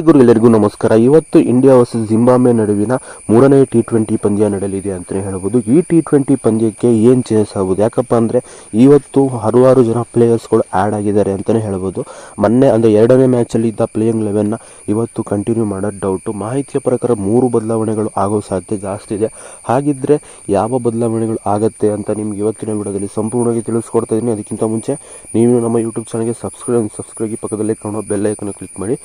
ಗುರು ಎಲ್ಲರಿಗೂ ನಮಸ್ಕಾರ. ಇವತ್ತು ಇಂಡಿಯಾ ವರ್ಸಸ್ ಜಿಂಬಾಬ್ವೆ ನಡುವಿನ ಮೂರನೇ ಟಿ ಟ್ವೆಂಟಿ ಪಂದ್ಯ ನಡೆಯಲಿದೆ ಅಂತಲೇ ಹೇಳ್ಬೋದು ಈ ಟಿ ಟ್ವೆಂಟಿ ಪಂದ್ಯಕ್ಕೆ ಏನು ಚೇಂಜಸ್ ಆಗ್ಬೋದು? ಯಾಕಪ್ಪ ಅಂದರೆ ಇವತ್ತು ಹಲವಾರು ಜನ ಪ್ಲೇಯರ್ಸ್ಗಳು ಆ್ಯಡ್ ಆಗಿದ್ದಾರೆ ಅಂತಲೇ ಹೇಳ್ಬೋದು ಮೊನ್ನೆ ಅಂದರೆ ಎರಡನೇ ಮ್ಯಾಚಲ್ಲಿ ಇದ್ದ ಪ್ಲೇಯಿಂಗ್ ಲೆವೆನ್ನ ಇವತ್ತು ಕಂಟಿನ್ಯೂ ಮಾಡೋದು ಡೌಟು ಮಾಹಿತಿಯ ಪ್ರಕಾರ ಮೂರು ಬದಲಾವಣೆಗಳು ಆಗೋ ಸಾಧ್ಯತೆ ಜಾಸ್ತಿ ಇದೆ. ಹಾಗಿದ್ದರೆ ಯಾವ ಬದಲಾವಣೆಗಳು ಆಗುತ್ತೆ ಅಂತ ನಿಮ್ಗೆ ಇವತ್ತಿನ ವಿಡಿಯೋದಲ್ಲಿ ಸಂಪೂರ್ಣವಾಗಿ ತಿಳಿಸ್ಕೊಡ್ತಾ ಇದ್ದೀನಿ. ಅದಕ್ಕಿಂತ ಮುಂಚೆ ನೀವು ನಮ್ಮ ಯೂಟ್ಯೂಬ್ ಚಾನಲ್ಗೆ ಸಬ್ಸ್ಕ್ರೈಬ್ ಸಬ್ಸ್ಕ್ರೈಬ್ ಪಕ್ಕದಲ್ಲಿ ಕಾಣೋ ಬೆಲ್ಲೈಕನ್ನು ಕ್ಲಿಕ್ ಮಾಡಿ.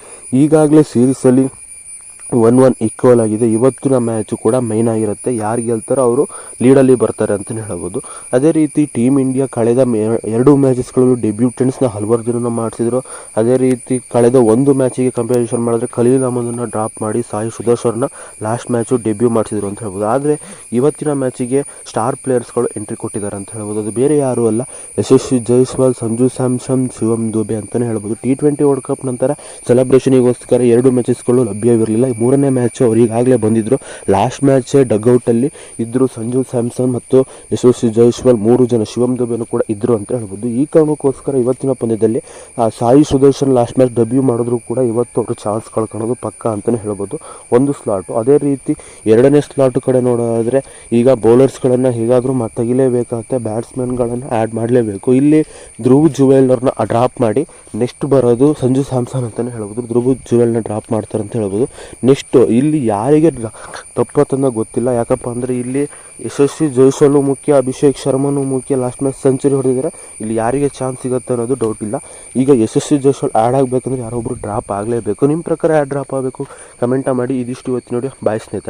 ಈಗಾಗಲೇ regularly seriously one one equal ಆಗಿದೆ. ಇವತ್ತಿನ ಮ್ಯಾಚು ಕೂಡ ಮೈನ್ ಆಗಿರುತ್ತೆ. ಯಾರು ಗೆಲ್ತಾರೋ ಅವರು ಲೀಡಲ್ಲಿ ಬರ್ತಾರೆ ಅಂತಲೇ ಹೇಳ್ಬೋದು. ಅದೇ ರೀತಿ ಟೀಮ್ ಇಂಡಿಯಾ ಕಳೆದ ಎರಡು ಮ್ಯಾಚಸ್ಗಳಲ್ಲೂ ಡೆಬ್ಯೂಟೆಂಟ್ಸ್ನ ಹಲವಾರು ಜನನ ಮಾಡಿಸಿದ್ರು. ಅದೇ ರೀತಿ ಕಳೆದ ಒಂದು ಮ್ಯಾಚಿಗೆ ಕಂಪ್ಯಾರಿಸನ್ ಮಾಡಿದ್ರೆ ಖಲೀಲ್ ಅಹಮದನ್ನು ಡ್ರಾಪ್ ಮಾಡಿ Sai Sudharsan last match debut ಮಾಡಿಸಿದ್ರು ಅಂತ ಹೇಳ್ಬೋದು. ಆದರೆ ಇವತ್ತಿನ ಮ್ಯಾಚಿಗೆ ಸ್ಟಾರ್ ಪ್ಲೇಯರ್ಸ್ಗಳು ಎಂಟ್ರಿ ಕೊಟ್ಟಿದ್ದಾರೆ ಅಂತ ಹೇಳ್ಬೋದು. ಅದು ಬೇರೆ ಯಾರೂ ಅಲ್ಲ. ಯಶಸ್ವಿ ಜೈಸ್ವಾಲ್, ಸಂಜು ಸ್ಯಾಮ್ಸನ್, ಶಿವಮ್ ದುಬೆ ಅಂತಲೇ ಹೇಳ್ಬೋದು. ಟಿ ಟ್ವೆಂಟಿ ವರ್ಲ್ಡ್ ಕಪ್ ನಂತರ ಸೆಲೆಬ್ರೇಷನಿಗೋಸ್ಕರ ಎರಡು ಮ್ಯಾಚಸ್ಗಳು ಲಭ್ಯವಿರಲಿಲ್ಲ. ಮೂರನೇ ಮ್ಯಾಚು ಅವರಿಗಾಗಲೇ ಬಂದಿದ್ದರು ಲಾಸ್ಟ್ ಮ್ಯಾಚೇ ಡಗ್ಔಟಲ್ಲಿ ಇದ್ದರು ಸಂಜು ಸ್ಯಾಮ್ಸನ್ ಮತ್ತು ಯಶಸ್ವಿ ಜೈಶ್ವಾಲ್ ಮೂರು ಜನ ಶಿವಮ್ ದುಬೆನೂ ಕೂಡ ಇದ್ದರು ಅಂತ ಹೇಳ್ಬೋದು. ಈ ಕಾರಣಕ್ಕೋಸ್ಕರ ಇವತ್ತಿನ ಪಂದ್ಯದಲ್ಲಿ Sai Sudharsan last match debut ಮಾಡಿದ್ರು ಕೂಡ ಇವತ್ತು ಅವರು ಚಾನ್ಸ್ ಕಳ್ಕೊಳೋದು ಪಕ್ಕ ಅಂತಲೇ ಹೇಳ್ಬೋದು. ಒಂದು ಸ್ಲಾಟು ಅದೇ ರೀತಿ ಎರಡನೇ ಸ್ಲಾಟ್ ಕಡೆ ನೋಡೋದಾದರೆ, ಈಗ ಬೌಲರ್ಸ್ಗಳನ್ನು ಹೇಗಾದರೂ ತೆಗಿಲೇಬೇಕಾಗುತ್ತೆ ಬ್ಯಾಟ್ಸ್ಮನ್ಗಳನ್ನು ಆ್ಯಡ್ ಮಾಡಲೇಬೇಕು. ಇಲ್ಲಿ ಧ್ರುವ್ ಜುವೆಲ್ನವ್ರನ್ನ ಡ್ರಾಪ್ ಮಾಡಿ ನೆಕ್ಸ್ಟ್ ಬರೋದು ಸಂಜು ಸ್ಯಾಮ್ಸನ್ ಅಂತಲೇ ಹೇಳ್ಬೋದು. ಧ್ರುವ್ ಜುವೆಲ್ನ ಡ್ರಾಪ್ ಮಾಡ್ತಾರೆ ಅಂತ ಹೇಳ್ಬೋದು. ನೆಕ್ಸ್ಟು ಇಲ್ಲಿ ಯಾರಿಗೆ ತಪ್ಪತ್ತನ್ನೋ ಗೊತ್ತಿಲ್ಲ. ಯಾಕಪ್ಪ ಅಂದರೆ ಇಲ್ಲಿ ಯಶಸ್ವಿ ಜೈಸ್ವಾಲು ಮುಖ್ಯ, ಅಭಿಷೇಕ್ ಶರ್ಮನು ಮುಖ್ಯ ಲಾಸ್ಟ್ ಮ್ಯಾಚ್ ಸೆಂಚುರಿ ಹೊಡೆದಿದ್ದಾರೆ. ಇಲ್ಲಿ ಯಾರಿಗೆ ಚಾನ್ಸ್ ಸಿಗುತ್ತೆ ಅನ್ನೋದು ಡೌಟ್ ಇಲ್ಲ. ಈಗ ಯಶಸ್ವಿ ಜೈಸ್ವಾಲ್ ಆ್ಯಡ್ ಆಗಬೇಕಂದ್ರೆ ಯಾರೊಬ್ಬರು ಡ್ರಾಪ್ ಆಗಲೇಬೇಕು. ನಿಮ್ಮ ಪ್ರಕಾರ ಯಾರು ಡ್ರಾಪ್ ಆಗಬೇಕು? ಕಮೆಂಟ ಮಾಡಿ. ಇದಿಷ್ಟು ಇವತ್ತು ನೋಡಿ ಬಾಯ್ ಸ್ನೇಹಿತರೆ.